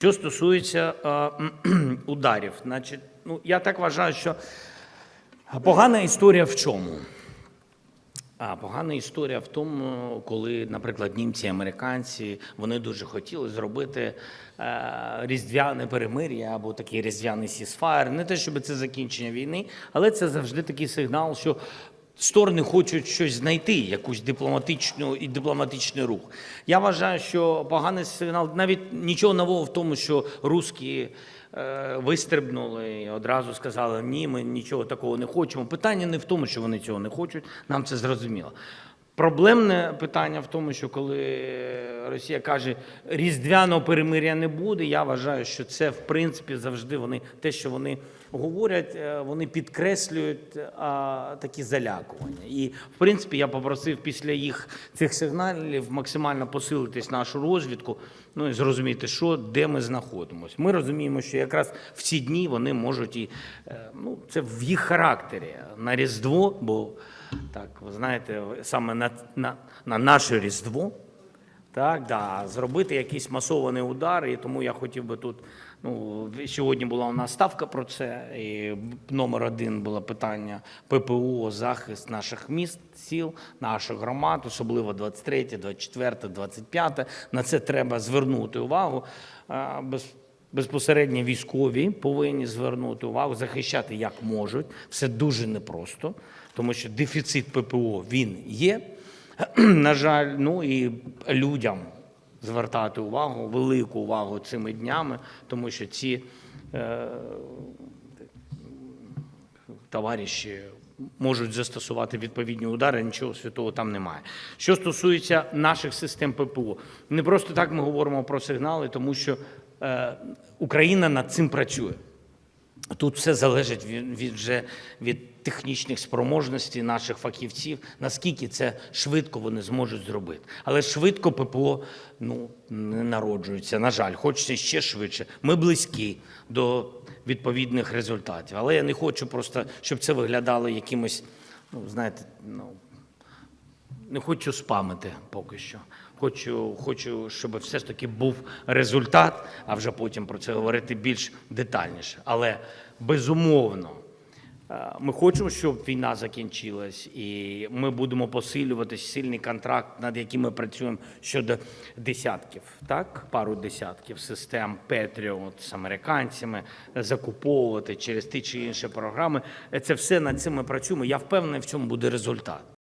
Що стосується е, ударів, значить, ну я так вважаю, що погана історія в чому? А погана історія в тому, коли, наприклад, німці, американці вони дуже хотіли зробити е, різдвяне перемир'я або такий різдвяний сісфаєр. Не те, щоб це закінчення війни, але це завжди такий сигнал, що сторони хочуть щось знайти, якусь дипломатичну і дипломатичний рух. Я вважаю, що поганий сигнал, навіть нічого нового в тому, що русські е, вистрибнули і одразу сказали, ні, ми нічого такого не хочемо. Питання не в тому, що вони цього не хочуть, нам це зрозуміло. Проблемне питання в тому, що коли Росія каже, різдвяного перемиря не буде, я вважаю, що це в принципі завжди вони те, що вони говорять, е, вони підкреслюють а, такі залякування. І в принципі я попросив після їх цих сигналів максимально посилитись нашу розвідку, ну і зрозуміти, що де ми знаходимося. Ми розуміємо, що якраз в ці дні вони можуть і е, ну це в їх характері на Різдво, бо так, ви знаєте, саме на, на, на наше Різдво, так, да, зробити якийсь масований удар. І тому я хотів би тут. Ну, сьогодні була у нас ставка про це. І номер один було питання ППО, захист наших міст, сіл, наших громад, особливо 23, 24, 25. На це треба звернути увагу. Безпосередньо військові повинні звернути увагу, захищати як можуть. Все дуже непросто, тому що дефіцит ППО він є. На жаль, ну і людям звертати увагу, велику увагу цими днями, тому що ці е, товариші можуть застосувати відповідні удари, нічого святого там немає. Що стосується наших систем ППО, не просто так ми говоримо про сигнали, тому що е, Україна над цим працює. Тут все залежить від, від вже від технічних спроможностей наших фахівців, наскільки це швидко вони зможуть зробити. Але швидко ППО ну, не народжується. На жаль, хочеться ще швидше. Ми близькі до відповідних результатів. Але я не хочу просто, щоб це виглядало якимось, ну, знаєте, ну, не хочу спамити поки що. Хочу, хочу, щоб все ж таки був результат, а вже потім про це говорити більш детальніше. Але безумовно, е, ми хочемо, щоб війна закінчилась, і ми будемо посилюватись сильний контракт, над яким ми працюємо щодо десятків, так, пару десятків систем Patriot з американцями, закуповувати через ті чи інші програми. Це все над цим ми працюємо. Я впевнений, в цьому буде результат.